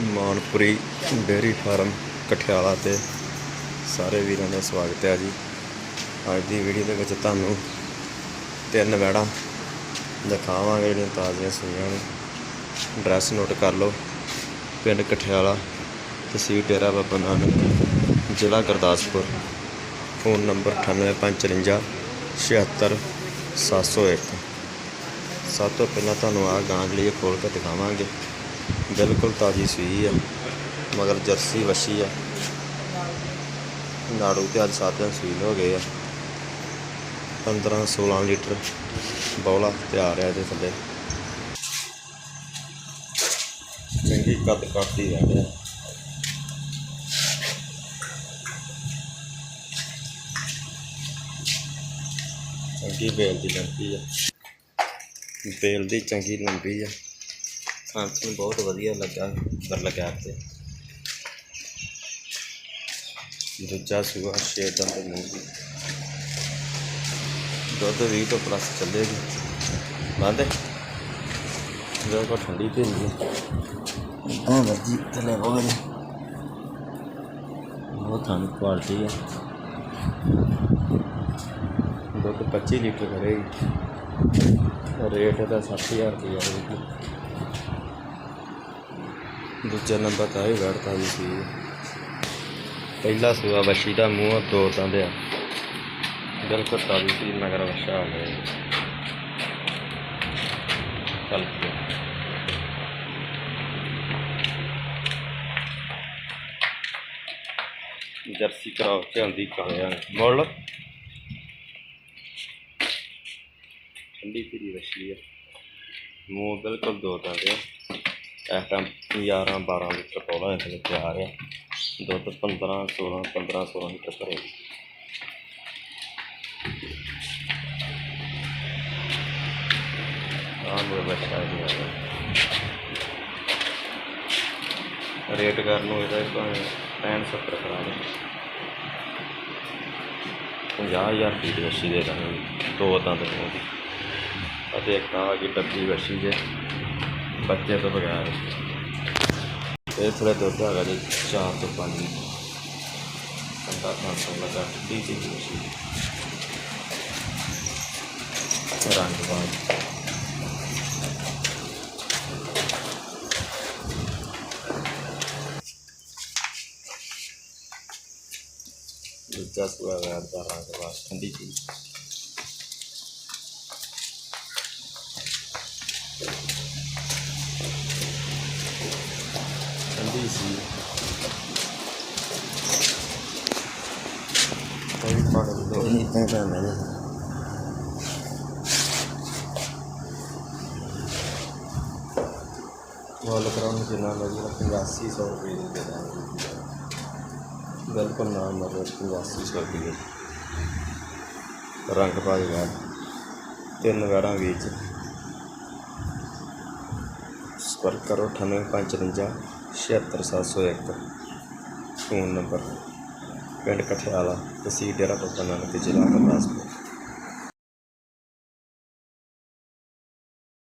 ਮਾਨਪੁਰੀ dairy farm Kathiala ਤੇ ਸਾਰੇ ਵੀਰਾਂ ਦਾ ਸਵਾਗਤ ਹੈ ਜੀ। ਅੱਜ ਦੀ ਵੀਡੀਓ ਦੇ ਵਿੱਚ ਤੁਹਾਨੂੰ ਤਿੰਨ ਵੈੜਾਂ ਦਿਖਾਵਾਂਗੇ, ਜਿਹੜੀਆਂ ਤਾਜ਼ੀਆਂ ਸੂਈਆਂ ਨੇ। ਐਡਰੈਸ ਨੋਟ ਕਰ ਲਓ। ਪਿੰਡ ਕਠਿਆਲਾ, ਤਹਿਸੀਲ ਡੇਰਾ ਬਾਬਾ ਨਾਨਕ, ਜ਼ਿਲ੍ਹਾ ਗੁਰਦਾਸਪੁਰ। ਫੋਨ ਨੰਬਰ 9854 76 701 ਸਭ ਤੋਂ ਪਹਿਲਾਂ ਤੁਹਾਨੂੰ ਆਹ ਗਾਂ ਲਈ ਖੋਲ ਕੇ ਦਿਖਾਵਾਂਗੇ। ਬਿਲਕੁਲ ਤਾਜ਼ੀ ਸੂਈ ਆ, ਮਗਰ ਜਰਸੀ ਵਸ਼ੀ ਆ। ਨਾੜੂ ਤੇ ਅੱਜ ਸਾਧਨ ਸੂਈ ਹੋ ਗਏ ਆ। 15 16 ਲੀਟਰ ਬੌਲਾ ਤਿਆਰ ਆ ਇਹਦੇ ਥੱਲੇ। ਚੰਗੀ ਕੱਦ ਕਾਟੀ ਰਹਿ ਗਿਆ ਚੰਗੀ ਬੇਲ ਦੀ ਲੰਬੀ ਆ। ਬੇਲ ਦੀ ਚੰਗੀ ਲੰਬੀ ਆ। ਖਾਂਸ ਨੂੰ ਬਹੁਤ ਵਧੀਆ ਲੱਗਾ ਕਰ ਲਗਾ ਤੇ ਦੂਜਾ ਸੂਆ ਛੇ ਦੰਦ ਦੇ ਮੂੰਹ ਦੀ ਦੁੱਧ 20 ਤੋਂ ਪਲੱਸ ਚੱਲੇਗੀ ਬੰਦੇ ਜੋ ਕੋ ਠੰਡੀ ਤੇ ਨਹੀਂ ਆ ਮਰਜ਼ੀ ਥਲੇ ਬੋਲ ਬਹੁਤ ਥਾਂ ਕੁਆਲਿਟੀ ਹੈ ਦੁੱਧ 25 ਲੀਟਰ ਕਰੇਗੀ ਰੇਟ ਇਹਦਾ 60000 ਰੁਪਇਆ ਹੋਊਗੀ ਦੂਜਾ ਨੰਬਰ ਤਾਂ ਇਹ ਵੜਤਾ ਵੀ ਸੀ। ਪਹਿਲਾ ਸੂਆ ਬੱਛੀ ਦਾ ਮੂੰਹ ਦੋ ਦੰਦ ਆ ਬਿਲਕੁਲ ਤਾਜ਼ੀ ਸੀ, ਮਗਰ ਵਛਾ ਆ ਗਿਆ। ਚੱਲ ਜਰਸੀ ਕਰਾਓ ਚੱਲਦੀ ਕਾਲਿਆਂ ਮੋੜ ਠੰਡੀ ਪੀਰੀ ਵੱਛੀ ਆ। ਮੂੰਹ ਬਿਲਕੁਲ ਦੋ ਦੰਦ ਆ ਇਸ 11 12 ਲੀਟਰ ਪੌੜਾ ਇਸ ਵਿੱਚ ਤਿਆਰ ਆ ਦੁੱਧ 15 16 15 16 ਲੀਟਰ ਭਰੇ ਆਹ ਮੇਰਾ ਬੱਚਾ ਜੀ ਆ ਰੇਟ ਕਰਨ ਨੂੰ ਇਹਦਾ ਭਾਵੇਂ 65 70 ਕਰਾ ਦੇ। 50000 ਰੁਪਏ ਦੀ ਵੱਛੀ ਦੇ ਦਾਂਗੇ। ਦੋ ਦੰਦ ਦੀ ਅਤੇ ਇੱਕ ਆ ਗਈ ਡੱਬੀ ਵੱਛੀ ਦੇ ਬੱਚੇ ਤੋਂ ਬਗੈਰ ਇਹ ਥੋੜਾ ਦੁੱਧ ਹੈਗਾ ਜੀ 4 ਤੋਂ 5 ਠੰਡਾ ਖਾਣ ਤੋਂ ਲੱਗਾ ਠੰਡੀ ਚੀਜ਼ ਸੀ ਰੰਗ ਬਾਦ ਦੂਜਾ ਸੁਆ ਵੈਰ ਦਾ ਰੰਗ ਬਾਦ ਠੰਡੀ ਠੰਡੀ ਸੀ ਕੋਈ ਪਾਣੀ ਦੋ ਨਹੀਂ ਤਾਂ ਕਰਨਾ ਜੀ ਮੁੱਲ ਕਰਾਉਣ ਜਿੰਨਾ ਮਰਜ਼ੀ ਰੱਖੀ 8500 ਰੁਪਏ ਦੇ ਦਾਂਗੇ ਬਿਲਕੁਲ ਨਾ ਮਤਲਬ 8500 ਰੁਪਏ ਰੰਗ ਪਾਏਗਾ ਤਿੰਨ ਵੈੜਾਂ ਵਿੱਚ ਸੰਪਰਕ ਕਰੋ 9855 76701 ਫੋਨ ਨੰਬਰ ਪਿੰਡ ਕਠਿਆਲਾ ਤਹਿਸੀਲ ਡੇਰਾ ਬਾਬਾ ਨਾਨਕ ਜ਼ਿਲ੍ਹਾ ਗੁਰਦਾਸਪੁਰ